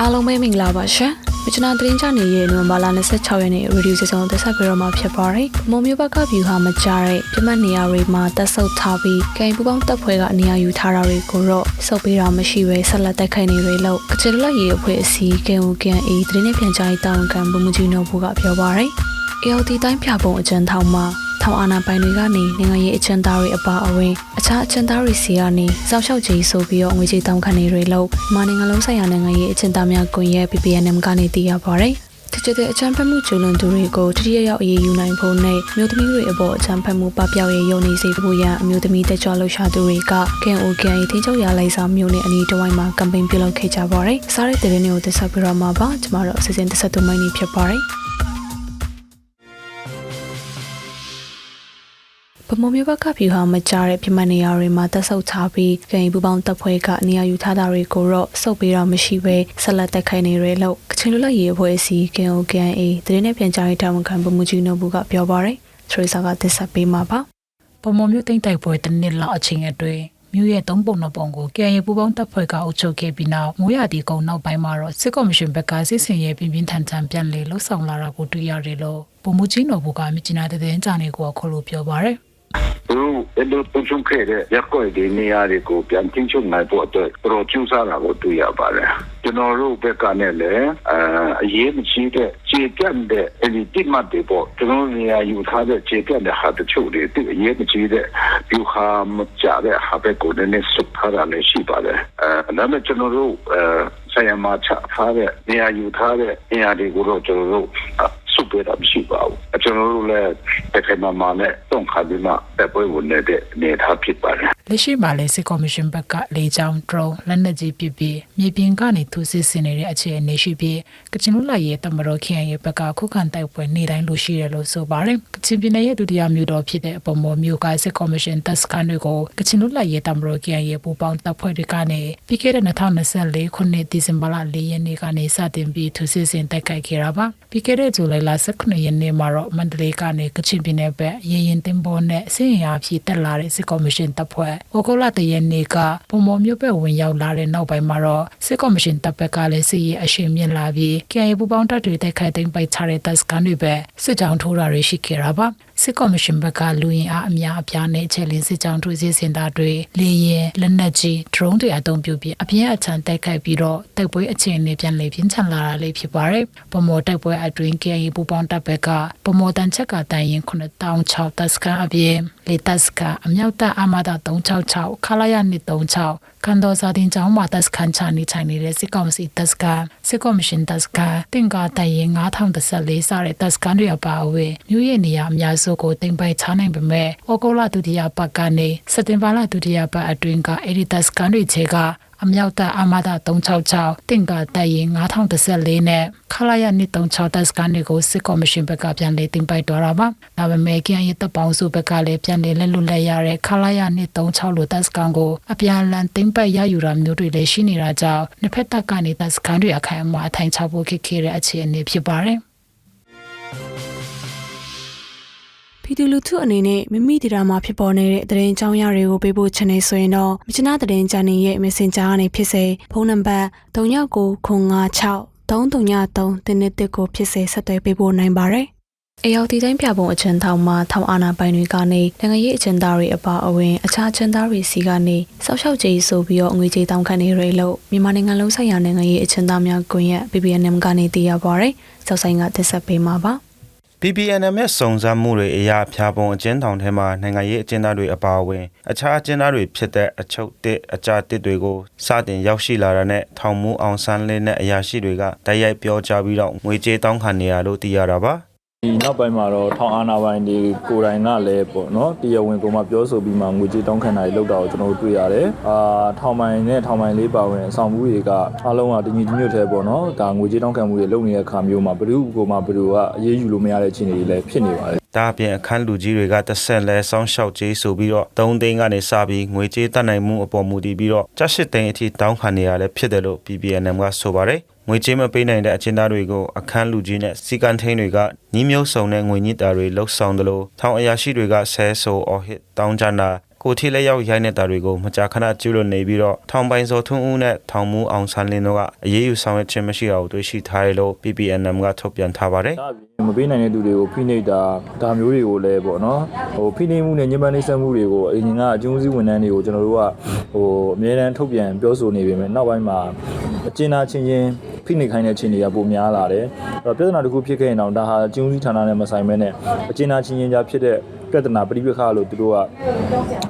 အားလုံးပဲမင်္ဂလာပါရှင်။မြချနာသတင်းကြနေရဲ့နိုဝင်ဘာလ26ရက်နေ့ရေဒီယိုစီစဉ်သက်ဆက်ပြီးတော့မှာဖြစ်ပါတယ်။မုံမျိုးဘက်ကဗျူဟာမကြတဲ့ပြမတ်နေရာတွေမှာတက်ဆုပ်ထားပြီးကင်ပူပေါင်းတပ်ဖွဲ့ကနေရာယူထားတာတွေကိုတော့စုပ်ပေးတာမရှိဘဲဆက်လက်တက်ခိုင်နေတွေလို့ကချင်လက်ရေးအဖွဲ့အစည်း KOKA သတင်းနဲ့ပြန်ကြားရေးတာဝန်ခံဗိုလ်မှူးကြီးနှုတ်ဘူးကပြောပါတယ်။ ALD တိုင်းဖြာပုံအကြံထောင်မှာ ထောင်အာဏာပိုင်တွေကနေနိုင်ငံရေးအကျဉ်းသားတွေအပါအဝင်အခြားအကျဉ်းသားတွေစီကနေစောက်ရှောက်ကြီးဆိုပြီးတော့ငွေကြေးတောင်းခံနေတွေလို့မြန်မာနိုင်ငံလုံးဆိုင်ရာနိုင်ငံရေးအကျဉ်းသားများကွန်ရက် PPNM ကနေသိရပါဗျ။ဒီကျတဲ့အချမ်းဖက်မှုကျူးလွန်သူတွေကိုတတိယရောက်အရေးယူနိုင်ဖို့နဲ့မြို့သမီးတွေအပေါ်အချမ်းဖက်မှုပပျောက်ရေးယုံနေစေဖို့ရန်အမျိုးသမီးတက်ကြွလှုပ်ရှားသူတွေက KOKA ထိချုပ်ရလိုက်စာမြို့နယ်အနီးတစ်ဝိုက်မှာကမ်ပိန်းပြုလုပ်ခဲ့ကြပါတယ်။စားတဲ့တဲ့တွေကိုတက်ဆက်ပြီးတော့မှာပါကျမတို့အစီအစဉ်တက်ဆက်သူမိုင်းနေဖြစ်ပါတယ်။ ဗမုံမျိုးဘက်ကဖြူဟာမကြတဲ့ပြမတ်နေရာတွေမှာတက်ဆုပ်ချပြီးကရင်ပူပေါင်းတပ်ဖွဲ့ကနေရာယူထားတာတွေကိုတော့စုပ်ပေးတော့မရှိပဲဆက်လက်တက်ခိုင်နေရလို့ကချင်လူလက်ရေးအဖွဲ့အစည်း KOKA သတင်းနဲ့ပြန်ကြားရေးတာဝန်ခံဗမှုကြီးနိုဘူးကပြောပါရယ်ထရီဆာကတက်ဆက်ပေးမှာပါပုံမမျိုးတိမ့်တိုက်ပွဲတစ်နှစ်လောက်အချိန်အတွင်းမြို့ရဲ့သုံးပုံနှစ်ပုံကို KNY ပူပေါင်းတပ်ဖွဲ့ကအုပ်ချုပ်ခဲ့ပြီးနောက်မိုးရတီကုန်းနောက်ပိုင်းမှာတော့စစ်ကော်မရှင်ဘက်ကစစ်စင်ရဲ့ပြင်းပြင်းထန်ထန်ပြန်လည်လှုပ်ဆောင်လာတာကိုတွေ့ရတယ်လို့ပုံမှုကြီးတော်ဘကမြကျနာတဲ့တဲ့ကြနေကိုအခုလိုပြောပါရယ် သူတို့အဲ့လိုပုံချုံခဲ့တဲ့ရက်ကွက်ဒီနေရာတွေကိုပြန်ချင်းချုပ်နိုင်ဖို့အတွက်တော်ကျူးစားတာကိုတွေ့ရပါတယ်ကျွန်တော်တို့ဘက်ကနဲ့လည်းအအရေးမကြီးတဲ့ခြေပြတ်တဲ့အဲ့ဒီတိမတ်တွေပေါ့ကျွန်တော်နေရာယူထားတဲ့ခြေပြတ်တဲ့ဟာတချို့တွေတိအရေးမကြီးတဲ့ဘူဟာမကြတဲ့ဟာပဲကိုလည်းစုထားတာလည်းရှိပါတယ်အဲဒါမဲ့ကျွန်တော်တို့အဲဆိုင်ရမှာချထားတဲ့နေရာယူထားတဲ့နေရာတွေကိုတော့ကျွန်တော်တို့ စုပ်ပေးတာမရှိပါဘူး။ကျွန်တော်တို့လည်းတစ်ခါမှမနဲ့တုံခါပြီးမှတက်ပွဲဝင်နေတဲ့အနေအထားဖြစ်ပါတယ်လက်ရှိမှာလည်းစစ်ကော်မရှင်ဘက်ကလေကြောင်း drone လက်နက်ကြီးပစ်ပြီးမြေပြင်ကနေသူစစ်ဆင်နေတဲ့အခြေအနေရှိပြီးကချင်လူလိုက်ရဲ့တမတော်ခရိုင်ရဲ့ဘက်ကခုခံတိုက်ပွဲနေတိုင်းလို့ရှိတယ်လို့ဆိုပါတယ်ကချင်ပြည်နယ်ရဲ့ဒုတိယမြို့တော်ဖြစ်တဲ့အပေါ်မော်မြို့ကစစ်ကော်မရှင်တပ်စခန်းတွေကိုကချင်လူလိုက်ရဲ့တမတော်ခရိုင်ရဲ့ပူပေါင်းတပ်ဖွဲ့တွေကနေပြီးခဲ့တဲ့2024ခုနှစ်ဒီဇင်ဘာလ4ရက်နေ့ကနေစတင်ပြီးသူစစ်ဆင်တိုက်ခိုက်ခဲ့တာပါပြီးခဲ့တဲ့ဇူလိုင်လ18ရက်နေ့မှာတော့မန္တလေးကနေကချင်ပြည်နယ်ဘက်ရေရင်တင်ပေါ်နဲ့အစင်ရာဖြစ်တက်လာတဲ့စစ်ကော်မရှင်တပ်ဖွဲ့ဩဂုတ်လတရက်နေ့ကပုံမော်မြို့ဘက်ဝင်ရောက်လာတဲ့နောက်ပိုင်းမှာတော့စစ်ကော်မရှင်တပ်ဘက်ကလည်းစစ်ရေးအရှိန်မြင့်လာပြီး KIA ပူပေါင်းတပ်တွေတိုက်ခိုက်သိမ်းပိုက်ချတဲ့တပ်စခန်းတွေပဲစစ်ကြောင်းထိုးတာတွေရှိခဲ့တာပါစစ်ကော်မရှင်ဘက်ကလူရင်အားအများအပြားနဲ့ချက်လင်းစစ်ကြောင်းထိုးစစ်စင်တာတွေလေရင်လက်နက်ကြီး drone တွေအသုံးပြုပြီးအပြင်းအထန်တိုက်ခိုက်ပြီးတော့တိုက်ပွဲအခြေအနေပြန်လည်ပြင်းထန်လာတာလေးဖြစ်ပါတယ်။ပုံမော်တိုက်ပွဲအတွင်း KIA ပူပေါင်းတပ်ဘက်ကပုံမော်တန်ချက်ကတန်ရင်9006တပ်စခန်းအပြင်လေတပ်စခန်းအမြောက်တပ်အမတာ366ခလာရ136ကန်တော်စာတင်ကျောင်းမှာတပ်စခန်းချနေထိုင်နေတဲ့စစ်ကောင်စီတပ်စခန်းစစ်ကော်မရှင်တပ်စခန်းတင်ကာတန်ရင်9014စတဲ့တပ်စခန်းတွေအပါအဝင်မြို့ရဲ့နေရာအများစုကိုတင်ပိုက်ချနိုင်ပေမဲ့ဩဂုတ်လဒုတိယပတ်ကနေစက်တင်ဘာလဒုတိယပတ်အတွင်းကအဲ့ဒီတပ်စခန်းတွေခြေက အမြောက်တပ်အမတာ366တင်ကာတပ်ရင်9014နဲ့ခလာရ136တပ်စခန်းတွေကိုစစ်ကော်မရှင်ဘက်ကပြန်လည်တင်ပိုက်တော်တာပါဒါပေမဲ့ကျန်ရတပ်ပေါင်းစုဘက်ကလည်းပြန်လည်လက်လွတ်လက်ရတဲ့ခလာရ136လိုတပ်စခန်းကိုအပြန်အလှန်တင်ပိုက်ရယူတာမျိုးတွေလည်းရှိနေတာကြောင့်နှစ်ဖက်တပ်ကနေတပ်စခန်းတွေအခိုင်အမာအထိုင်ချဖို့ခက်ခဲတဲ့အခြေအနေဖြစ်ပါတယ် ပြည်သူလူထုအနေနဲ့မိမိဒေတာမှာဖြစ်ပေါ်နေတဲ့သတင်းကြောင်းရတွေကိုပေးဖို့ချင်နေဆိုရင်တော့မြချနာသတင်းချန်နယ်ရဲ့ Messenger ကနေဖြစ်စေဖုန်းနံပါတ်3996 333တင်းနဲ့တစ်ကိုဖြစ်စေဆက်သွယ်ပေးဖို့နိုင်ပါတယ်။အယောက်ဒီတိုင်းပြပုံအချင်ထောင်မှာထောင်အာနာပိုင်တွေကနေနိုင်ငံရေးအကျဉ်းသားတွေအပါအဝင်အခြားအကျဉ်းသားတွေစီကနေစောက်ရှောက်ကြီးဆိုပြီးတော့ငွေကြေးတောင်းခံနေရလို့မြန်မာနိုင်ငံလုံးဆိုင်ရာနိုင်ငံရေးအကျဉ်းသားများကွန်ရက် PPNM ကနေသိရပါရယ်။စောက်ဆိုင်ကတက်ဆက်ပေးမှာပါ။ PPNM ရဲ့စုံစမ်းမှုတွေအရာဖြာပုံအကျဉ်းထောင်ထဲမှာနိုင်ငံရေးအကျဉ်းသားတွေအပါအဝင်အခြားအကျဉ်းသားတွေဖြစ်တဲ့အချုပ်တစ်အကြတစ်တွေကိုစတင်ရောက်ရှိလာတာနဲ့ထောင်မှုအောင်ဆန်းလင်းတဲ့အရာရှိတွေကတိုက်ရိုက်ပြောကြားပြီးတော့ငွေကြေးတောင်းခံနေရလို့သိရတာပါ ဒီနောက်ပိုင်းမှာတော့ထောင်အာဏာပိုင်တွေကိုယ်တိုင်ကလည်းပေါ့နော်တရားဝင်ကိုမှပြောဆိုပြီးမှငွေကြေးတောင်းခံတာတွေလုပ်တာကိုကျွန်တော်တို့တွေ့ရတယ်။အာထောင်ပိုင်နဲ့ထောင်ပိုင်လေးပါဝင်အဆောင်မှုတွေကအားလုံးကတညီတညွတ်သေးပေါ့နော်။ဒါငွေကြေးတောင်းခံမှုတွေလုပ်နေတဲ့အခါမျိုးမှာဘယ်သူကိုမှဘယ်သူကအရေးယူလို့မရတဲ့အခြေအနေတွေလည်းဖြစ်နေပါတယ်ဒါအပြင်အခန်းလူကြီးတွေကတစ်ဆက်လဲစောင်းလျှောက်ကြေးဆိုပြီးတော့3သိန်းကနေစပြီးငွေကြေးတတ်နိုင်မှုအပေါ်မူတည်ပြီးတော့ကျပ်8သိန်းအထိတောင်းခံနေရလဲဖြစ်တယ်လို့ PPNM ကဆိုပါတယ် ငွေကြေးမပေးနိုင်တဲ့အချင်းသားတွေကိုအခန်းလူကြီးနဲ့စီကန်ထိန်တွေကညီးမျိုးစုံတဲ့ငွေညစ်တာတွေလှုပ်ဆောင်တယ်လို့ထောင်အရာရှိတွေကဆဲဆိုအော်ဟစ်တောင်းကြတာကိုထီလက်ရောက်ရိုက်နေတာတွေကိုမကြာခဏကျူးလွန်နေပြီးတော့ထောင်ပိုင်စောထွန်းဦးနဲ့ထောင်မူအောင်ဆန်းလင်းတို့ကအရေးယူဆောင်ရွက်ခြင်းမရှိအောင်တွေ့ရှိထားတယ်လို့ PPNM ကထုတ်ပြန်ထားပါတယ်ဒါအပြင် မပေးနိုင်တဲ့သူတွေကိုဖိနှိပ်တာဒါမျိုးတွေကိုလည်းပေါ့နော်ဟိုဖိနှိပ်မှုနဲ့ညှဉ်းပန်းနှိပ်စက်မှုတွေကိုအရင်ကအကျုံးစည်းဝန်ထမ်းတွေကိုကျွန်တော်တို့ကဟိုအများအားထုတ်ပြန်ပြောဆိုနေပေမဲ့နောက်ပိုင်းမှာအကျဉ်းသားချင်းချင်းဖိနှိပ်ခိုင်းတဲ့အခြေအနေကပိုများလာတယ်အဲ့တော့ပြဿနာတစ်ခုဖြစ်ခဲ့ရင်တော့ဒါဟာအကျုံးစည်းဌာနနဲ့မဆိုင်ဘဲနဲ့အကျဉ်းသားချင်းချင်းကြားဖြစ်တဲ့ပြဿနာပရိပခလို့သူတို့က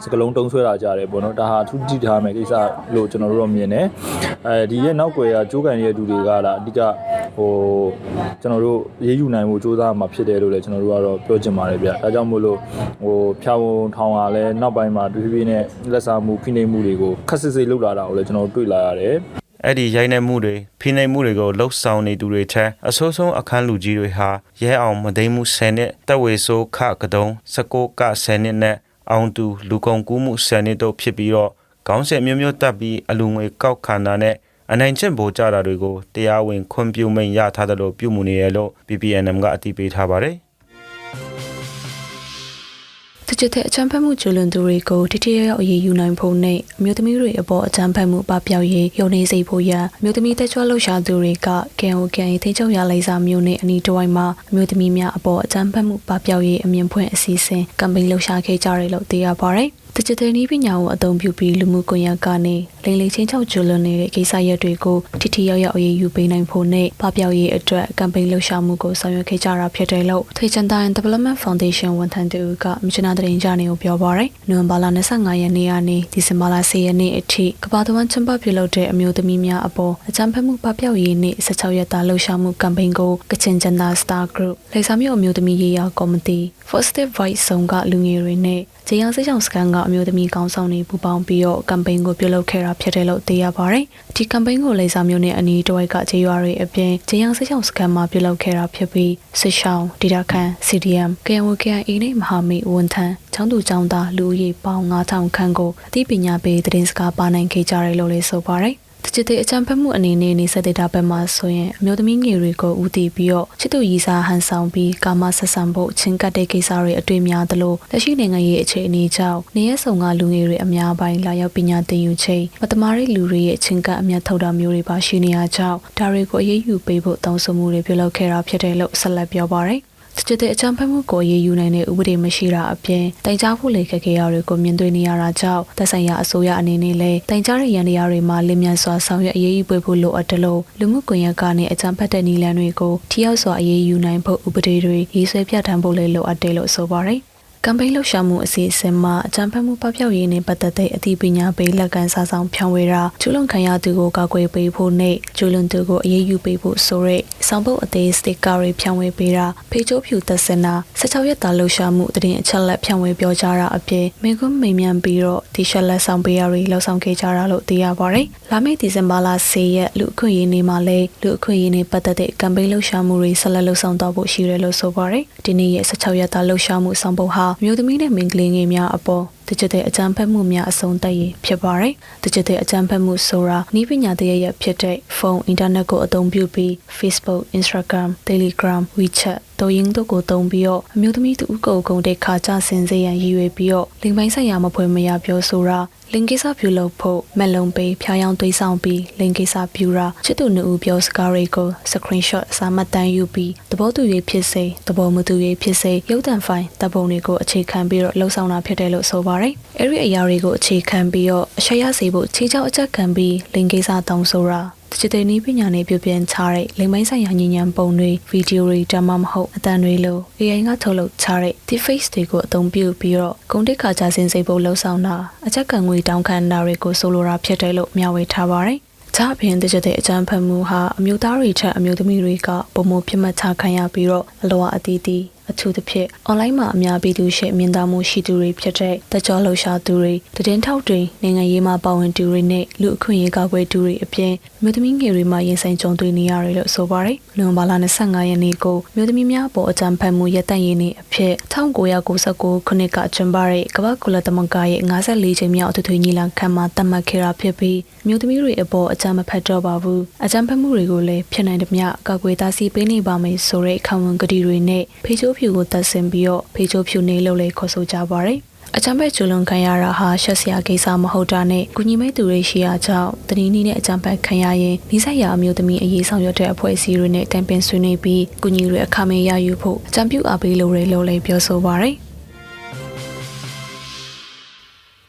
စကလုံးတုံးဆွဲတာကြတယ်ပေါ့နော်ဒါဟာအထူးကြည့်ထားမယ်ကိစ္စလို့ကျွန်တော်တို့တော့မြင်တယ်အဲဒီရဲ့နောက်ွယ်ကကြိုးကန်ရဲ့လူတွေကလာအဓိက ဟိုကျွန်တော်တို့ရေးယူနိုင်မှုစ조사မှာဖြစ်တယ်လို့လည်းကျွန်တော်တို့ကတော့ပြောချင်ပါတယ်ဗျဒါကြောင့်မို့လို့ဟိုဖြာဝန်ထောင်ကလည်းနောက်ပိုင်းမှာတဖြည်းဖြည်းနဲ့လက်စားမှုဖိနှိပ်မှုတွေကိုခက်စစ်စစ်လုပ်လာတာကိုလည်းကျွန်တော်တို့တွေ့လာရတယ်အဲ့ဒီရိုက်နှက်မှုတွေဖိနှိပ်မှုတွေကိုလှုပ်ဆောင်နေသူတွေထက်အဆိုးဆုံးအခန်းလူကြီးတွေဟာရဲအောင်မသိမ်းမှု10နှစ်တက်ဝေဆိုးခကတုံး16က10နှစ်နဲ့အောင်သူလူကုန်ကူးမှု10နှစ်တို့ဖြစ်ပြီးတော့ခေါင်းဆက်မျိုးမျိုးတက်ပြီးအလူငွေကောက်ခံတာနဲ့ အနိုင်ကျင့်ဗိုလ်ကြတာတွေကိုတရားဝင်ခွင့်ပြုမိန်ရထားတယ်လို့ပြုမှုနေရလို့ PPNM ကအတည်ပြုထားပါတယ်တချစ်တဲ့အချမ်းဖက်မှုကျူးလွန်သူတွေကိုတိတိယရောက်အရေးယူနိုင်ဖို့နဲ့အမျိုးသမီးတွေအပေါ်အချမ်းဖက်မှုပပျောက်ရေးယုံနေစေဖို့ရန်အမျိုးသမီးတက်ကြွလှုပ်ရှားသူတွေကကန်အိုကန်ထိချုပ်ရလိုက်စာမျိုးနဲ့အနီးတစ်ဝိုက်မှာအမျိုးသမီးများအပေါ်အချမ်းဖက်မှုပပျောက်ရေးအမြင်ဖွင့်အစီအစဉ်ကမ်ပိန်းလှုပ်ရှားခဲ့ကြတယ်လို့သိရပါတယ်။ digital နည်းပညာကိုအသုံးပြုပြီးလူမှုကွန်ရက်ကနေလိမ်လည်ချင်းချောက်ကျွလွန်နေတဲ့ကိစ္စရပ်တွေကိုထိထိရောက်ရောက်အရေးယူပေးနိုင်ဖို့နဲ့ပပျောက်ရေးအတွက်ကမ်ပိန်းလှုပ်ရှားမှုကိုဆောင်ရွက်ခဲ့ကြတာဖြစ်တယ်လို့ Thaichanta Development Foundation ဝန်ထမ်းတူကမြချနာတရင်ကြနေကိုပြောပါရယ်။နိုဝင်ဘာလ25ရက်နေ့ကနေဒီဇင်ဘာလ10ရက်နေ့အထိကမ္ဘာတဝန်းချမ်ပပြုလုပ်တဲ့အမျိုးသမီးများအပေါ်အကြမ်းဖက်မှုပပျောက်ရေးနေ့16ရက်တာလှုပ်ရှားမှုကမ်ပိန်းကိုကချင်ဂျန်နာစတာ group လိပ်စာမျိုးအမျိုးသမီးရေးရာကော်မတီ Positive Voice ဆောင်ကလူငယ်တွေနဲ့ဂျေယန်စိတ်ဆောင်စကန်ကအမျိုးသမီးကောင်းဆောင်တွေပူးပေါင်းပြီးတော့ကမ်ပိန်းကိုပြုလုပ်ခဲ့တာဖြစ်တယ်လို့သိရပါတယ်။ဒီကမ်ပိန်းကိုလိပ်စာမျိုးနဲ့အနီးတစ်ဝိုက်ကဂျေရွာတွေအပြင်ဂျေယန်စိတ်ဆောင်စကန်မှာပြုလုပ်ခဲ့တာဖြစ်ပြီးစစ်ဆောင်ဒေတာခန် CDM KWKA နဲ့မဟာမိတ်ဝန်ထမ်းချောင်းသူချောင်းသားလူဦးရေပေါင်း9000ခန့်ကိုအသိပညာပေးသတင်းစကားပါနိုင်ခဲ့ကြတယ်လို့လည်းဆိုပါတယ်။ တချစ်တဲ့အချမ်းဖက်မှုအနေနဲ့နေဆက်တဲ့တာဘက်မှာဆိုရင်အမျိုးသမီးငယ်တွေကိုဦးတည်ပြီးတော့ချစ်သူရည်စားဟန်ဆောင်ပြီးကာမဆက်ဆံဖို့ချင်းကပ်တဲ့ကိစ္စတွေအတွေ့များသလိုလက်ရှိနိုင်ငံရေးအခြေအနေကြောင့်နေရဆောင်ကလူငယ်တွေအများပိုင်းလာရောက်ပညာသင်ယူချိန်မတမားတဲ့လူတွေရဲ့ချင်းကပ်အမျက်ထုတ်တာမျိုးတွေပါရှိနေရကြောင်းဒါတွေကိုအရေးယူပေးဖို့တောင်းဆိုမှုတွေပြုလုပ်ခဲ့တာဖြစ်တယ်လို့ဆက်လက်ပြောပါရယ် တချစ်တဲ့အချမ်းဖက်မှုကိုရေးယူနိုင်တဲ့ဥပဒေမရှိတာအပြင်တိုင်ကြားဖို့လေခက်ခဲရတွေကိုမြင်တွေ့နေရတာကြောင့်သက်ဆိုင်ရာအစိုးရအနေနဲ့လည်းတိုင်ကြားတဲ့ရန်တရားတွေမှာလင်းမြန်စွာဆောင်ရွက်အရေးယူပေးဖို့လိုအပ်တယ်လို့လူမှုကွန်ရက်ကနေအချမ်းဖက်တဲ့နည်းလမ်းတွေကိုထိရောက်စွာအရေးယူနိုင်ဖို့ဥပဒေတွေရေးဆွဲပြဋ္ဌာန်းဖို့လည်းလိုအပ်တယ်လို့ဆိုပါတယ် ကမ်ပိန်းလှုပ်ရှားမှုအစီအစဉ်မှာအကြံဖက်မှုပပျောက်ရေးနဲ့ပတ်သက်တဲ့အသိပညာပေးလက်ကမ်းစာဆောင်ဖြန့်ဝေတာကျူးလွန်ခံရသူကိုကာကွယ်ပေးဖို့နဲ့ကျူးလွန်သူကိုအရေးယူပေးဖို့ဆိုရဲဆောင်ပုတ်အသေးစတစ်ကာတွေဖြန့်ဝေပေးတာဖေချိုးဖြူသက်စင်တာ16ရက်တာလှုပ်ရှားမှုတရင်အချက်လက်ဖြန့်ဝေပြောကြားတာအပြင်မိကွန်းမိန်မြန်ပြီးတော့ဒီရှက်လက်ဆောင်ပေးရတွေလှုပ်ဆောင်ခဲ့ကြတာလို့သိရပါတယ်။လာမယ့်ဒီဇင်ဘာလ10ရက်လူအခွင့်အရေးနေ့မှာလည်းလူအခွင့်အရေးနေ့ပတ်သက်တဲ့ကမ်ပိန်းလှုပ်ရှားမှုတွေဆက်လက်လှုပ်ဆောင်တော့ဖို့ရှိတယ်လို့ဆိုပါတယ်။ဒီနေ့ရဲ့16ရက်တာလှုပ်ရှားမှုဆောင်ပုတ်ဟာမြို့သမီးနဲ့မိန်းကလေးငယ်များအပေါ်တချတဲ့အကြမ်းဖက်မှုများအဆုံးသတ်ရေးဖြစ်ပါတယ်။တချတဲ့အကြမ်းဖက်မှုဆိုတာဤပညာတရရဲ့ဖြစ်တဲ့ဖုန်း၊အင်တာနက်ကိုအသုံးပြုပြီး Facebook, Instagram, Telegram, WeChat တိုရင်းတို့ကိုတုံးပြီးတော့အမျိုးသမီးသူဥကိုဂုံတဲ့ခါကြဆင်စေရန်ရည်ရွယ်ပြီးတော့လိမ်ပိုင်းဆိုင်ရာမဖွယ်မရပြောဆိုတာ လင်ကိစ္စပြုလုပ်ဖို့မက်လုံးပေးဖျားယောင်းသွေးဆောင်ပြီးလင်ကိစ္စပြုတာချစ်သူနှစ်ဦးပြောစကားတွေကို screenshot စာမှတ်တမ်းယူပြီးသဘောတူရေးဖြစ်စေသဘောမတူရေးဖြစ်စေရုပ်သံဖိုင်တပ်ပုံတွေကိုအခြေခံပြီးတော့လှုပ်ဆောင်တာဖြစ်တယ်လို့ဆိုပါတယ်။အဲ့ဒီအရာတွေကိုအခြေခံပြီးတော့အရှက်ရစေဖို့ခြေချောက်အချက်ခံပြီးလင်ကိစ္စတောင်းဆိုတာ တချစ်တဲ့နည်းပညာနဲ့ပြုပြင်ချတဲ့လိမ်မိုင်းဆိုင်ရာညဉ့်ညံပုံတွေဗီဒီယိုတွေဒါမှမဟုတ်အတန်တွေလို AI ကထုတ်လုပ်ချတဲ့ deepfake တွေကိုအသုံးပြုပြီးတော့ဂုံတက်ခါကြစင်စိတ်ဖို့လှုံ့ဆော်တာအချက်ကန်ငွေတောင်းခံတာတွေကိုဆိုလိုတာဖြစ်တယ်လို့မျှဝေထားပါတယ်။ကြအပြင်တကြတဲ့အကြမ်းဖက်မှုဟာအမျိုးသားတွေထက်အမျိုးသမီးတွေကပုံမပြတ်မှတ်ချခံရပြီးတော့အလောအသီးသီး အထူးသဖြင့် online မှာအများပြည်သူရှေ့မြင်သာမှုရှိသူတွေဖြစ်တဲ့တကြောလှုပ်ရှားသူတွေတည်င်းထောက်တွေနိုင်ငံရေးမှာပါဝင်သူတွေနဲ့လူအခွင့်အရေးကာကွယ်သူတွေအပြင်မြို့သမီးငယ်တွေမှာရင်ဆိုင်ကြုံတွေ့နေရတယ်လို့ဆိုပါတယ်။လွန်ဘာလ25ရက်နေ့ကိုမြို့သမီးများပေါ်အကြံဖတ်မှုရပ်တန့်ရေးနေ့အဖြစ်1999ခုနှစ်ကကျင်းပတဲ့ကမ္ဘာကုလသမဂ္ဂရဲ့54ချိန်မြောက်အထွေထွေညီလာခံမှာသတ်မှတ်ခဲ့တာဖြစ်ပြီးမြို့သမီးတွေအပေါ်အကြံမဖတ်တော့ပါဘူး။အကြံဖတ်မှုတွေကိုလည်းဖြစ်နိုင်တဲ့မြကာကွယ်သားစီပေးနေပါမယ်ဆိုတဲ့ခံဝန်ကတိတွေနဲ့ဖေချိုးဖြူကိုတတ်ဆင်ပြီးတော့ဖေချိုးဖြူနေလို့လည်းခေါ်ဆိုကြပါရယ်အကြံဖက်ကျူလွန်ခံရတာဟာရှက်စရာကိစ္စမဟုတ်တာနဲ့ကုညီမိတ်သူတွေရှိရာကြောင့်တတိနီးနဲ့အကြံဖက်ခံရရင်မိဆက်ရာအမျိုးသမီးအရေးဆောင်ရွက်တဲ့အဖွဲ့အစည်းတွေနဲ့တိုင်ပင်ဆွေးနွေးပြီးကုညီတွေအခမဲ့ရယူဖို့အကြံပြုအားပေးလိုတွေလို့လည်းပြောဆိုပါရယ်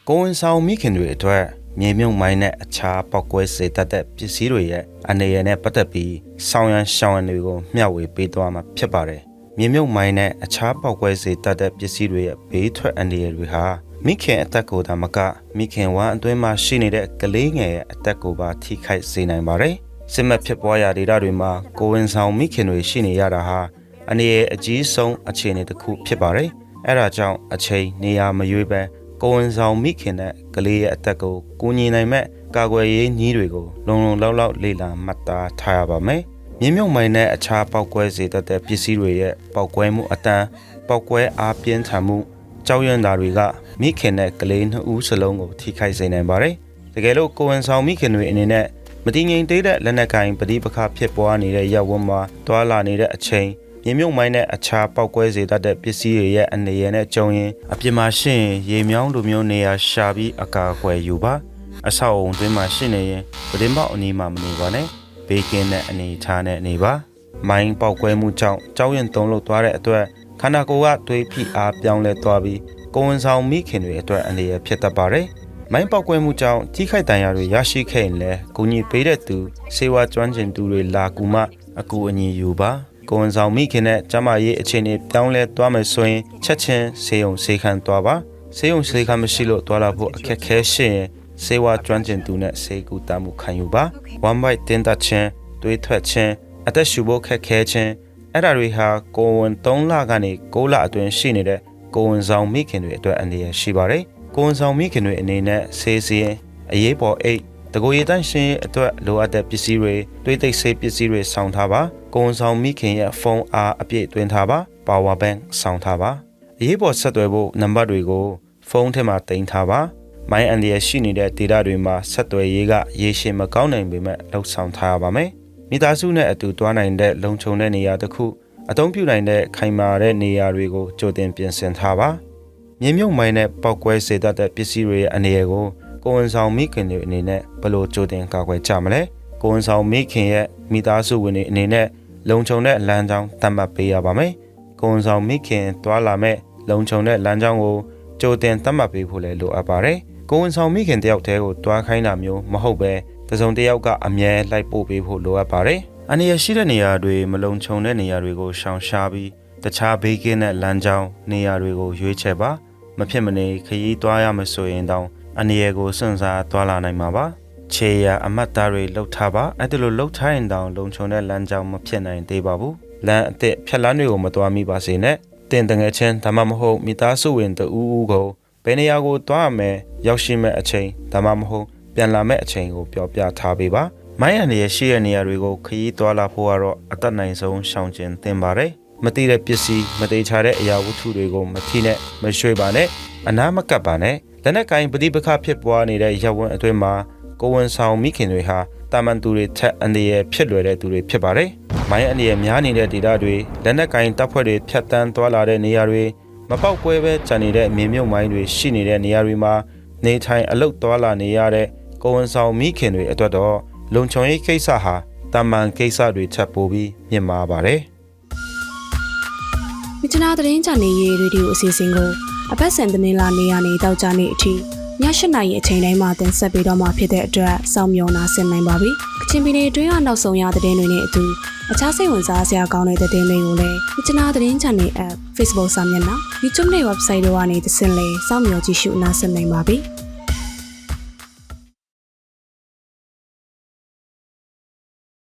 ကိုဝန်ဆောင်မိခင်တွေအတွက်မြေမြုပ်မိုင်းနဲ့အခြားပောက်ကွဲစေတတ်တဲ့ပစ္စည်းတွေရဲ့အနေရနဲ့ပတ်သက်ပြီးဆောင်းရန်ရှောင်းရန်တွေကိုမျှဝေပေးသွားမှာဖြစ်ပါတယ်။ မြေမြုပ်မိုင်းနဲ့အခြားပောက်ကွဲစေတတ်တဲ့ပစ္စည်းတွေရဲ့ဘေးထွက်အနေရတွေဟာမိခင်အသက်ကိုယ်သာမကမိခင်ဝမ်းအတွင်းမှာရှိနေတဲ့ကလေးငယ်ရဲ့အသက်ကိုပါထိခိုက်စေနိုင်ပါတယ်။စစ်မှတ်ဖြစ်ပွားရာဒေသတွေမှာကိုဝန်ဆောင်မိခင်တွေရှိနေရတာဟာအနေရအကြီးဆုံးအခြေအနေတစ်ခုဖြစ်ပါတယ်။အဲဒါကြောင့်အချိန်နေရာမရွေးပဲကိုဝန်ဆောင်မိခင်နဲ့ကလေးရဲ့အသက်ကိုကူညီနိုင်မဲ့ကာကွယ်ရေးနည်းတွေကိုလုံလုံလောက်လောက်လေ့လာမှတ်သားထားရပါမယ်။ မြင်းမြုပ်မိုင်းနဲ့အခြားပောက်ကွဲစေတတ်တဲ့ပစ္စည်းတွေရဲ့ပောက်ကွဲမှုအတန်းပောက်ကွဲအားပြင်းထန်မှုကြောက်ရွံ့တာတွေကမိခင်နဲ့ကလေးနှစ်ဦးစလုံးကိုထိခိုက်စေနိုင်ပါတယ်။တကယ်လို့ကိုဝန်ဆောင်မိခင်တွေအနေနဲ့မတည်ငြိမ်သေးတဲ့လက်နက်ကင်ပဋိပက္ခဖြစ်ပွားနေတဲ့ရပ်ဝန်းမှာတွာလာနေတဲ့အချိန်မြေမြုပ်မိုင်းနဲ့အခြားပောက်ကွဲစေတတ်တဲ့ပစ္စည်းတွေရဲ့အနေရနဲ့ကြုံရင်အပြစ်မှာရှင်းရင်ရေမြောင်းလိုမျိုးနေရာရှာပြီးအကာအကွယ်ယူပါအဆောက်အုံတွင်းမှာရှင်းနေရင်ပဒင်းပေါက်အနီးမှာမနေပါနဲ့ ဘေးကင်းတဲ့အနေအထားနဲ့နေပါမိုင်းပေါက်ကွဲမှုကြောင့်ကြောက်ရွံ့တုန်လှုပ်သွားတဲ့အတွက်ခန္ဓာကိုယ်ကတွေးဖိအားပြောင်းလဲသွားပြီးကိုယ်ဝန်ဆောင်မိခင်တွေအတွက်အနေရဖြစ်တတ်ပါတယ်မိုင်းပေါက်ကွဲမှုကြောင့်ထိခိုက်ဒဏ်ရာတွေရရှိခဲ့ရင်လည်းဂုဏ်ကြီးပေးတဲ့သူစေဝါကျွမ်းကျင်သူတွေလာကူမှအကူအညီယူပါကိုယ်ဝန်ဆောင်မိခင်နဲ့ကျမရေးအခြေအနေပြောင်းလဲသွားမယ်ဆိုရင်ချက်ချင်းဆေးရုံဆေးခန်းသွားပါဆေးရုံဆေးခန်းမရှိလို့သွားလာဖို့အခက်ခဲရှိရင် စေဝါကျွမ်းကျင်သူနဲ့ဆေးကူတမှုခံယူပါ one bite တင်းတချင်းတွေးထွက်ချင်းအသက်ရှူဖို့ခက်ခဲချင်းအဲ့ဒါတွေဟာကိုယ်ဝန်3လကနေ6လအတွင်းရှိနေတဲ့ကိုယ်ဝန်ဆောင်မိခင်တွေအတွက်အနေရရှိပါတယ်ကိုယ်ဝန်ဆောင်မိခင်တွေအနေနဲ့ဆေးစည်းအရေးပေါ်အိတ်တကိုယ်ရည်တန့်ရှင်းရေးအတွက်လိုအပ်တဲ့ပစ္စည်းတွေတွေးသိပ်ဆေးပစ္စည်းတွေဆောင်ထားပါကိုယ်ဝန်ဆောင်မိခင်ရဲ့ဖုန်းအားအပြည့်သွင်းထားပါ power bank ဆောင်ထားပါအရေးပေါ်ဆက်သွယ်ဖို့နံပါတ်တွေကိုဖုန်းထဲမှာတင်ထားပါ မိုင်းအန်ဒီရရှိနေတဲ့ဒေတာတွေမှာဆက်သွယ်ရေးကရေရှည်မကောင်းနိုင်ပေမဲ့လှုပ်ဆောင်ထားရပါမယ်မိသားစုနဲ့အတူတွားနိုင်တဲ့လုံခြုံတဲ့နေရာတစ်ခုအသုံးပြုနိုင်တဲ့ခိုင်မာတဲ့နေရာတွေကိုကြိုတင်ပြင်ဆင်ထားပါမြင်းမြုပ်မိုင်းနဲ့ပောက်ကွဲစေတတ်တဲ့ပစ္စည်းတွေရဲ့အနေအကိုကိုဝန်ဆောင်မိခင်တွေအနေနဲ့ဘယ်လိုကြိုတင်ကာကွယ်ကြမလဲကိုဝန်ဆောင်မိခင်ရဲ့မိသားစုဝင်တွေအနေနဲ့လုံခြုံတဲ့လမ်းကြောင်းသတ်မှတ်ပေးရပါမယ်ကိုဝန်ဆောင်မိခင်တွားလာမဲ့လုံခြုံတဲ့လမ်းကြောင်းကိုကြိုတင်သတ်မှတ်ပေးဖို့လည်းလိုအပ်ပါတယ် ကိုဝန်ဆောင်မိခင်တယောက်တည်းကိုတွားခိုင်းတာမျိုးမဟုတ်ပဲတစုံတစ်ယောက်ကအမြဲလိုက်ပို့ပေးဖို့လိုအပ်ပါတယ်။အနေရရှိတဲ့နေရာတွေမလုံခြုံတဲ့နေရာတွေကိုရှောင်ရှားပြီးတခြားဘေးကင်းတဲ့လမ်းကြောင်းနေရာတွေကိုရွေးချယ်ပါမဖြစ်မနေခရီးသွားရမဆိုရင်တောင်အနေရကိုစွန့်စားသွားလာနိုင်မှာပါ။ခြေရအမတ်သားတွေလှုပ်ထားပါအဲ့ဒါလိုလှုပ်ထားရင်တောင်လုံခြုံတဲ့လမ်းကြောင်းမဖြစ်နိုင်သေးပါဘူး။လမ်းအစ်စ်ဖြတ်လန်းတွေကိုမသွားမိပါစေနဲ့။တင်တငယ်ချင်းဒါမှမဟုတ်မိသားစုဝင်တဦးဦးကိုဘယ်နေရာကိုသွားရမယ် ရောက်ရှိမဲ့အချိန်ဒါမှမဟုတ်ပြန်လာမဲ့အချိန်ကိုပြောပြထားပေးပါမိုင်းရံရဲ့ရှိတဲ့နေရာတွေကိုခရီးသွားလာဖို့ကတော့အသက်နိုင်ဆုံးရှောင်ကျဉ်သင်ပါတယ်မတိတဲ့ပစ္စည်းမတိချတဲ့အရာဝတ္ထုတွေကိုမထိနဲ့မရွှေ့ပါနဲ့အနားမကပ်ပါနဲ့လက်နက်ကင်ပဋိပက္ခဖြစ်ပွားနေတဲ့ရပ်ဝန်းအတွင်းမှာကိုဝန်ဆောင်မိခင်တွေဟာတာမန်သူတွေထက်အနေရဖြစ်လွယ်တဲ့သူတွေဖြစ်ပါတယ်မိုင်းအနေရများနေတဲ့ဒေသတွေလက်နက်ကင်တပ်ဖွဲ့တွေဖြတ်တန်းသွားလာတဲ့နေရာတွေမပေါက်ကွဲပဲဂျန်နေတဲ့မြေမြုပ်မိုင်းတွေရှိနေတဲ့နေရာတွေမှာ နေထိုင်အလုတ်သွားလာနေရတဲ့ကိုဝန်ဆောင်မိခင်တွေအတွက်တော့လုံခြုံရေးကိစ္စဟာတာမန်ကိစ္စတွေချက်ပိုးပြီးမြင့်မာပါတယ်မြချနာသတင်းချန်နေရေးရေဒီယိုအစီအစဉ်ကိုအပတ်စဉ်သတင်းလာနေရနေတောက်ကြနေအထိည၈နာရီအချိန်တိုင်းမှာတင်ဆက်ပေးတော့မှာဖြစ်တဲ့အတွက်စောင့်မျှော်နာဆင်နိုင်ပါပြီ။က ချင်ပြည်နယ်အတွင်းကနောက်ဆုံးရသတင်းတွေနဲ့အတူအခြားစိတ်ဝင်စားစရာကောင်းတဲ့သတင်းတွေကိုလည်းမြချနာသတင်းချန်နေ app Facebook စာမျက်နှာ YouTube နဲ့ website တို့ကနေသင်လဲစောင့်မျှော်ကြည့်ရှုနားဆင်နိုင်ပါပြီ။